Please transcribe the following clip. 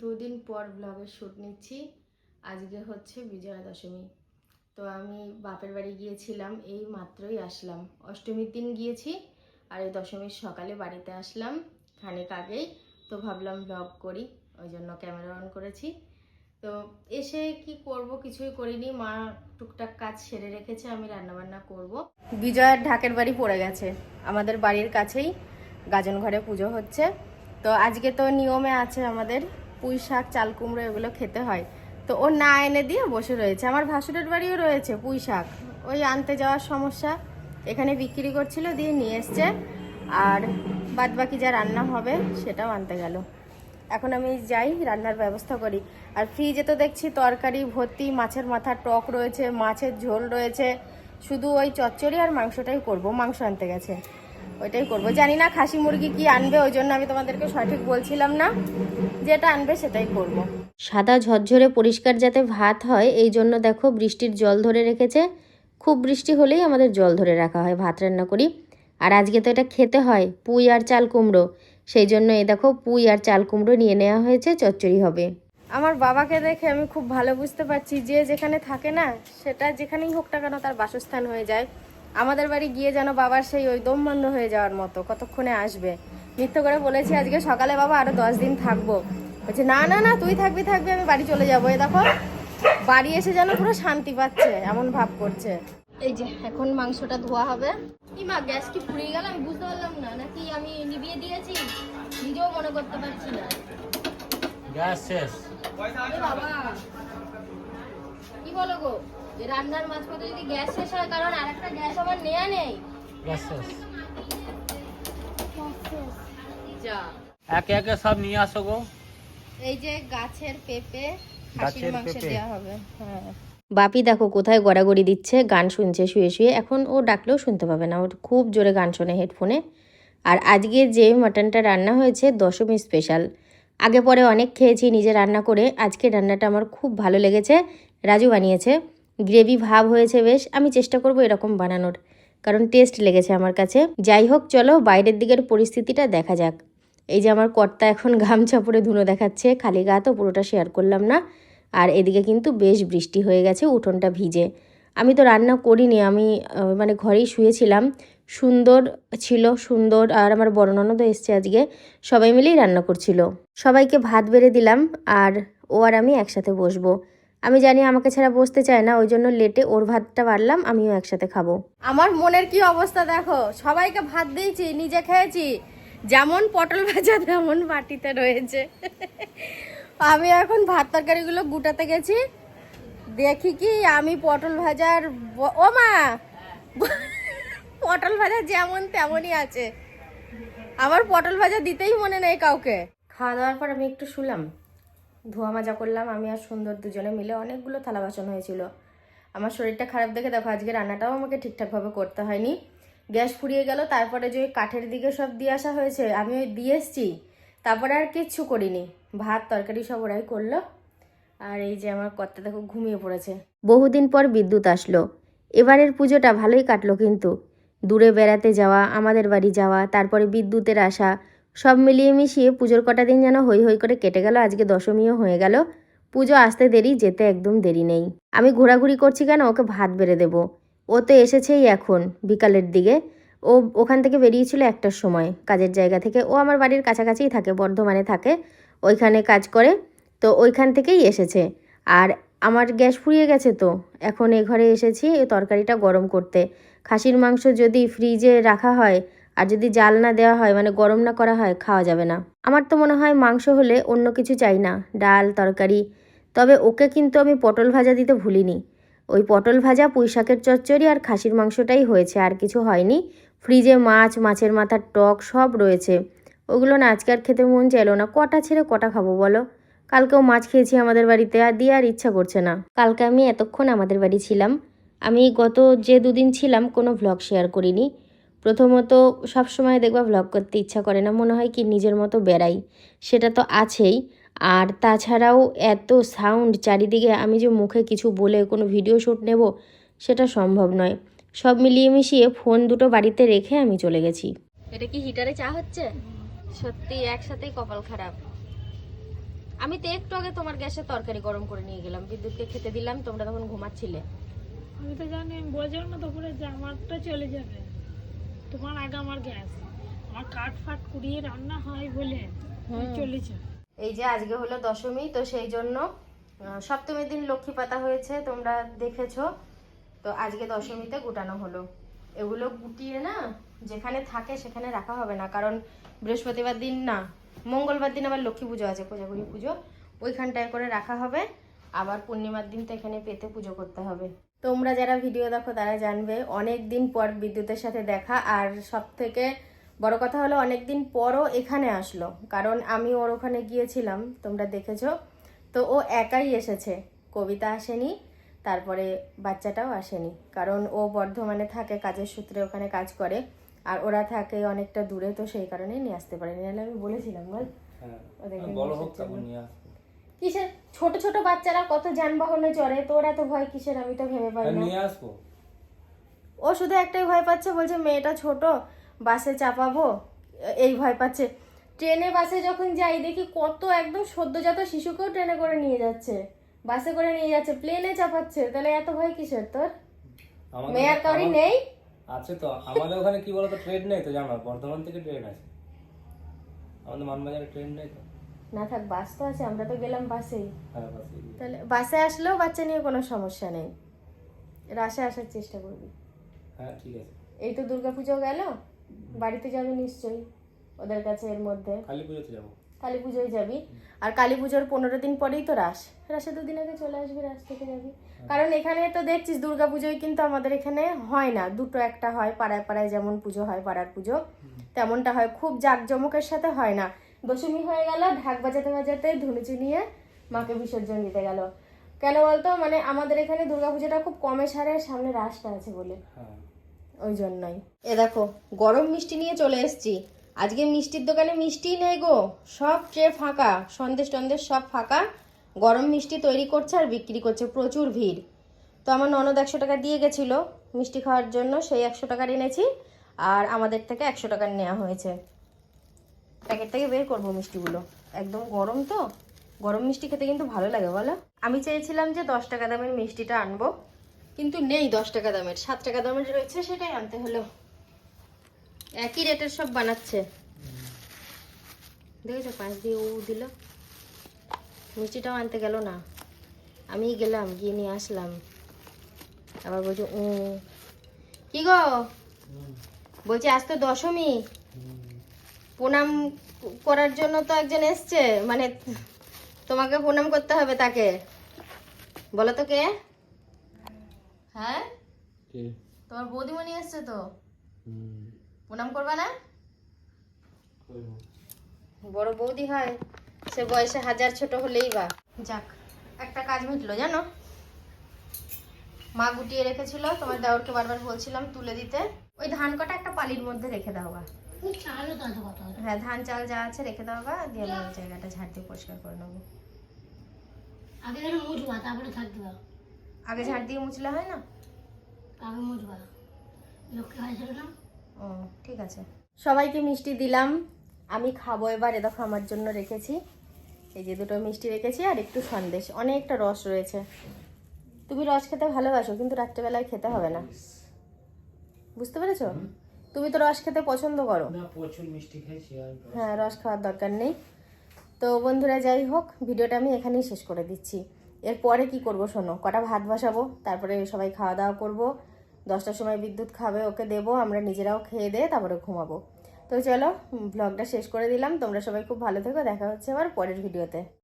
দুদিন পর ব্লগের শ্যুট নিচ্ছি। আজকে হচ্ছে বিজয়া দশমী তো আমি বাপের বাড়ি গিয়েছিলাম, এই মাত্রই আসলাম। অষ্টমীর দিন গিয়েছি আর এই দশমীর সকালে বাড়িতে আসলাম খানিক আগেই। তো ভাবলাম ব্লগ করি, ওই জন্য ক্যামেরা অন করেছি। তো এসে কি করব কিছুই করিনি, মা টুকটাক কাজ সেরে রেখেছে, আমি রান্নাবান্না করব। বিজয়ের ঢাকের বাড়ি পড়ে গেছে, আমাদের বাড়ির কাছেই গাজন ঘরে পুজো হচ্ছে। তো আজকে তো নিয়মে আছে আমাদের পুঁই শাক, চাল কুমড়ো এগুলো খেতে হয়। তো ও না এনে দিয়ে বসে রয়েছে। আমার ভাসুরের বাড়িও রয়েছে পুঁই শাক। ওই আনতে যাওয়ার সমস্যা এখানে বিক্রি করছিল, দিয়ে নিয়ে এসছে। আর বাদ বাকি যা রান্না হবে সেটাও আনতে গেল। এখন আমি যাই, রান্নার ব্যবস্থা করি। আর ফ্রিজে তো দেখছি তরকারি, ভর্তি, মাছের মাথা টক রয়েছে, মাছের ঝোল রয়েছে। শুধু ওই চচ্চড়ি আর মাংসটাই করব, মাংস আনতে গেছে। ওইটাই করব। জানি না খাসি মুরগি কি আনবে, ওই জন্য আমি তোমাদেরকে সঠিক বলছিলাম না। যেটা আনবে সেটাই করব। সাদা ঝরঝরে পরিষ্কার যাতে ভাত হয় এই জন্য দেখো বৃষ্টির জল ধরে রেখেছে। খুব বৃষ্টি হলেই আমাদের জল ধরে রাখা হয় ভাত রান্না করি। আর আজকে তো এটা খেতে হয় পুঁই আর চাল কুমড়ো। সেই জন্য এই দেখো পুঁই আর চাল কুমড়ো নিয়ে নেওয়া হয়েছে চচ্চড়ি হবে। আমার বাবাকে দেখে আমি খুব ভালো বুঝতে পারছি যে যেখানে থাকে না সেটা যেখানেই হোক না কেন তার বাসস্থান হয়ে যায়। আমাদের বাড়ি গিয়ে যেন বাবার সেই ওই দম বন্ধ হয়ে যাওয়ার মতো কতক্ষণে আসবে। মিথ্যে করে বলেছি আজকে সকালে বাবা আরও দশ দিন থাকব। বলছে না না না তুই থাকবি থাকবি আমি বাড়ি চলে যাব। এ দেখো বাড়ি এসে যেন পুরো শান্তি পাচ্ছে এমন ভাব করছে। এই যে এখন মাংসটা ধোয়া হবে। কি মা গ্যাস কি পুড়িয়ে গেল? আমি বুঝতে পারলাম না। নাকি আমি নিভিয়ে দিয়েছি? নিজেও মনে করতে পারছি না। গ্যাস শেষ। বাবা। কি বলো গো? রান্নার মাঝপথে যদি গ্যাস শেষ হয় কারণ আরেকটা গ্যাস আমার নেয়া নেই। গ্যাস শেষ। যা। একে একে সব নিয়ে আসো গো। এই যে গাছের পেঁপে খাসির মাংস দেওয়া হবে হ্যাঁ। বাপি দেখো কোথায় গড়াগড়ি দিচ্ছে গান শুনছে শুয়ে শুয়ে। এখন ও ডাকলেও শুনতে পাবে না ওর খুব জোরে গান শোনে হেডফোনে। আর আজকে যে মাটনটা রান্না হয়েছে দশমী স্পেশাল। আগে পরে অনেক খেয়েছি নিজে রান্না করে। আজকে রান্নাটা আমার খুব ভালো লেগেছে রাজু বানিয়েছে। গ্রেভি ভাব হয়েছে বেশ আমি চেষ্টা করব এরকম বানানোর কারণ টেস্ট লেগেছে আমার কাছে। যাই হোক চলো বাইরের দিকের পরিস্থিতিটা দেখা যাক। এই যে আমার কর্তা এখন গামছা পরে ধুনো দেখাচ্ছে, খালি গা তো পুরোটা শেয়ার করলাম না। আর এদিকে কিন্তু বেশ বৃষ্টি হয়ে গেছে, উঠোনটা ভিজে। আমি তো রান্না করিনি, আমি মানে ঘরেই শুয়েছিলাম। সুন্দর ছিল, সুন্দর। আর আমার ননদ এসছে আজকে, সবাই মিলেই রান্না করছিল। সবাইকে ভাত বেড়ে দিলাম, আর ও আর আমি একসাথে বসবো। আমি জানি আমাকে ছাড়া বসতে চায় না, ওই জন্য লেটে ওর ভাতটা বাড়লাম, আমিও একসাথে খাব। আমার মনের কি অবস্থা দেখো? সবাইকে ভাত দিয়েছি, নিজে খেয়েছি। যেমন পটল ভাজা, তেমন বাটিতে রয়েছে। আমি এখন ভাত তরকারিগুলো গুটাতে গেছি। দেখি কি আমি পটল ভাজার ও মা! পটল ভাজা যেমন তেমনই আছে। আমার পটল ভাজা দিতেই মনে নেই কাউকে। খাওয়া দাওয়ার পর আমি একটু শুলাম। ধোয়া মাজা করলাম। আমি আর সুন্দর দুজনে মিলে অনেকগুলো থালা বাসন হয়েছিল। আমার শরীরটা খারাপ দেখে দেখো, আজকে রান্নাটাও আমাকে ঠিকঠাকভাবে করতে হয়নি। গ্যাস ফুরিয়ে গেল, তারপরে যে কাঠের দিকে সব দিয়ে আসা হয়েছে, আমি ওই দিয়ে এসছি। তারপরে আর কিচ্ছু করিনি। ভাত, তরকারি সব ওরাই করল। আর এই যে আমার কর্তা দেখো ঘুমিয়ে পড়েছে। বহুদিন পর বিদ্যুৎ আসলো। এবারের পুজোটা ভালোই কাটলো কিন্তু। দূরে বেড়াতে যাওয়া, আমাদের বাড়ি যাওয়া, তারপরে বিদ্যুতের আসা, সব মিলিয়ে মিশিয়ে পুজোর কটা দিন যেন হই হই করে কেটে গেল, আজকে দশমীও হয়ে গেল। পুজো আসতে দেরি, যেতে একদম দেরি নেই। আমি ঘোরাঘুরি করছি কেন, ওকে ভাত বেড়ে দেবো। ও তো এসেছেই এখন বিকালের দিকে। ও ওখান থেকে বেরিয়েছিল একটার সময়, কাজের জায়গা থেকে। ও আমার বাড়ির কাছাকাছিই থাকে, বর্ধমানে থাকে। ওইখানে কাজ করে, তো ওইখান থেকেই এসেছে। আর আমার গ্যাস ফুরিয়ে গেছে তো, এখন এ ঘরে এসেছি তরকারিটা গরম করতে। খাসির মাংস যদি ফ্রিজে রাখা হয়, আর যদি জাল না দেওয়া হয় মানে গরম না করা হয়, খাওয়া যাবে না। আমার তো মনে হয় মাংস হলে অন্য কিছু চাই না, ডাল, তরকারি। তবে ওকে কিন্তু আমি পটল ভাজা দিতে ভুলিনি। ওই পটল ভাজা পুঁই শাকের চচ্চড়ি আর খাসির মাংসটাই হয়েছে, আর কিছু হয়নি। ফ্রিজে মাছ, মাছের মাথার টক সব রয়েছে। ওগুলো না আজকে আর খেতে মন চাইলো না। কটা ছেড়ে কটা খাব বলো? কালকেও মাছ খেয়েছি আমাদের বাড়িতে, আর দিয়ে আর ইচ্ছা করছে না। কালকে আমি এতক্ষণ আমাদের বাড়ি ছিলাম। আমি গত যে দুদিন ছিলাম কোনো ভ্লগ শেয়ার করিনি। প্রথমত সব সময় দেখবা ভ্লগ করতে ইচ্ছা করে না, মনে হয় কি নিজের মতো বেড়াই। সেটা তো আছেই। আর তাছাড়াও এত সাউন্ড চারিদিকে আমি যে মুখে কিছু বলে কোনো ভিডিও শ্যুট নেব সেটা সম্ভব নয়। সব মিলিয়ে মিশিয়ে ফোন দুটো বাড়িতে রেখে আমি চলে গেছি। এটা কি হিটারে চা হচ্ছে? সত্যি একসাথেই কপাল খারাপ। আমি তো একটু আগে তোমার গ্যাসে তরকারি গরম করে নিয়ে গেলাম। বিদ্যুৎকে খেতে দিলাম তোমরা তখন ঘুমাচ্ছিলে। আমি তো জানি বোঝার মতো করে যে আমারটা চলে যাবে। তোমার আগে আমার গ্যাস। আমার কাঠ ফাট কুড়িয়ে রান্না হয় বলে চলে চলেছে এই যে আজকে হলো দশমী, তো সেই জন্য সপ্তমীর দিন লক্ষ্মী পাতা হয়েছে, তোমরা দেখেছ। তো আজকে দশমীতে গুটানো হলো। এগুলো গুটিয়ে না, যেখানে থাকে সেখানে রাখা হবে না, কারণ বৃহস্পতিবার দিন না, মঙ্গলবার দিন আবার লক্ষ্মী পুজো আছে কোজাগুড়ি পুজো, ওইখানটায় করে রাখা হবে। আবার পূর্ণিমার দিন তো এখানে পেতে পুজো করতে হবে। তোমরা যারা ভিডিও দেখো, তারা জানবে অনেক দিন পর বিদ্যুতের সাথে দেখা, আর সব থেকে বড় কথা হলো অনেকদিন পরও এখানে আসলো। কারণ আমি ওর ওখানে গিয়েছিলাম তোমরা দেখেছ। তো ও একাই এসেছে। কবিতা আসেনি তারপরে বাচ্চাটাও আসেনি। কারণ ও বর্ধমানে থাকে কাজের সূত্রে ওখানে কাজ করে। আর ওরা থাকে অনেকটা দূরে তো সেই কারণেই নিয়ে আসতে পারেনি। নাহলে আমি বলেছিলাম বল। হ্যাঁ কিসের? ছোট ছোট বাচ্চারা কত যানবাহনে চড়ে তোর এত ভয় কিসের? আমি তো ভেবে পাই আর না ও শুধু একটাই ভয় পাচ্ছে বলছে মেয়েটা ছোট বাসে চাপাবো এই ভয় পাচ্ছে। ট্রেনে বাসে যখন যাই দেখি কত একদম সদ্যজাত শিশুকেও ট্রেনে করে নিয়ে যাচ্ছে। বাসে করে নিয়ে যাচ্ছে প্লেনে চাপাচ্ছে। তাহলে এত ভয় কিসের তোর? মেয়ার কাউরি নেই। আছে তো। আমাদের ওখানে কি বলতো ট্রেন নেই তো জানো? বর্ধমান থেকে ট্রেন আছে। আমাদের মানবাজারে ট্রেন নেই তো। না থাক বাস তো আছে আমরা তো গেলাম বাসেই। হ্যাঁ। তাহলে বাসে আসলেও বাচ্চা নিয়ে কোনো সমস্যা নেই। রাসে আসার চেষ্টা করবি। হ্যাঁ ঠিক আছে। এই তো দুর্গাপুজো গেল। বাড়িতে যাবি নিশ্চয়ই ওদের কাছে এর মধ্যে। কালী পুজোতে যাব। কালী পুজোয় যাবি। আর কালী পুজোর পনেরো দিন পরেই তো রাস। রাসে দুদিন আগে চলে আসবি রাস থেকে যাবি। কারণ এখানে তো দেখছিস দুর্গা পুজোয় কিন্তু আমাদের এখানে হয় না। দুটো একটা হয় পাড়ায় পাড়ায় যেমন পুজো হয় পাড়ার পুজো। তেমনটা হয় খুব জাঁকজমকের সাথে হয় না। দশমী হয়ে গেল ঢাক বাজাতে বাজাতে ধুনুচি নিয়ে মাকে বিসর্জন দিতে গেল। কেন বলতো? মানে আমাদের এখানে দুর্গা পুজোটা খুব কমে সারে সামনে রাসটা আছে বলে। হ্যাঁ। ওই জন্যই। এ দেখো, গরম মিষ্টি নিয়ে চলে এসেছি। আজকে মিষ্টির দোকানে মিষ্টিই নেই গো। সব ট্রে ফাঁকা, সন্দেশ টন্দেশ সব ফাঁকা। গরম মিষ্টি তৈরি করছে আর বিক্রি করছে, প্রচুর ভিড়। তো আমার ননদ একশো টাকা দিয়ে গেছিল মিষ্টি খাওয়ার জন্য, সেই একশো টাকার এনেছি। আর আমাদের থেকে একশো টাকার নেওয়া হয়েছে। প্যাকেট থেকে বের করব মিষ্টিগুলো। একদম গরম তো। গরম মিষ্টি খেতে কিন্তু ভালো লাগে, বলো। আমি চেয়েছিলাম যে দশ টাকা দামের মিষ্টিটা আনব। কিন্তু নেই দশ টাকা দামের। সাত টাকা দামের রয়েছে, সেটাই আনতে হলো। একই রেটের সব বানাচ্ছে। দেখেছ পাঁচ দিয়ে ও দিল। মিষ্টিটাও আনতে গেল না। আমি গেলাম, গিয়ে নিয়ে আসলাম। আবার বলছে ও কি গো? বলছি, আজ তো দশমী। প্রণাম করার জন্য তো একজন এসছে। মানে তোমাকে প্রণাম করতে হবে তাকে। বলো তো কে? হ্যাঁ? কে? তোমার বৌদিমণি এসছে তো? প্রণাম করবা না? বড় বৌদি হয় সে বয়সে হাজার ছোট হলেই বা। যাক একটা কাজ মিটলো জানো? মা গুটিয়ে রেখেছিল তোমার দেওরকে বারবার বলছিলাম তুলে দিতে। ওই ধান কটা একটা পালির মধ্যে রেখে দাও বা। হ্যাঁ ধান চাল যা আছে রেখে দাও বা দিয়ে আমি জায়গাটা ঝাড় দিয়ে পরিষ্কার করে নেব। আগে মুছবা তারপরে থাকতে দাও আগে ঝাড় দিয়ে মুছলে হয় না? আগে মুছবা ও ঠিক আছে। সবাইকে মিষ্টি দিলাম। আমি খাব এবার এ দেখো আমার জন্য রেখেছি। এই যে দুটো মিষ্টি রেখেছি আর একটু সন্দেশ। অনেকটা রস রয়েছে। তুমি রস খেতে ভালোবাসো কিন্তু রাত্রেবেলায় খেতে হবে না। বুঝতে পেরেছ? তুমি তো রস খেতে পছন্দ করো। হ্যাঁ রস খাওয়ার দরকার নেই। তো বন্ধুরা যাই হোক ভিডিওটা আমি এখানেই শেষ করে দিচ্ছি। এরপরে কি করব শোনো, কটা ভাত বসাবো, তারপরে সবাই খাওয়া দাওয়া করব, দশটার সময় বিদ্যুৎ খাবে, ওকে দেব, আমরা নিজেরাও খেয়ে দিয়ে তারপরে ঘুমাবো। তো চলো ব্লগটা শেষ করে দিলাম, তোমরা সবাই খুব ভালো থেকো, দেখা হচ্ছে আবার পরের ভিডিওতে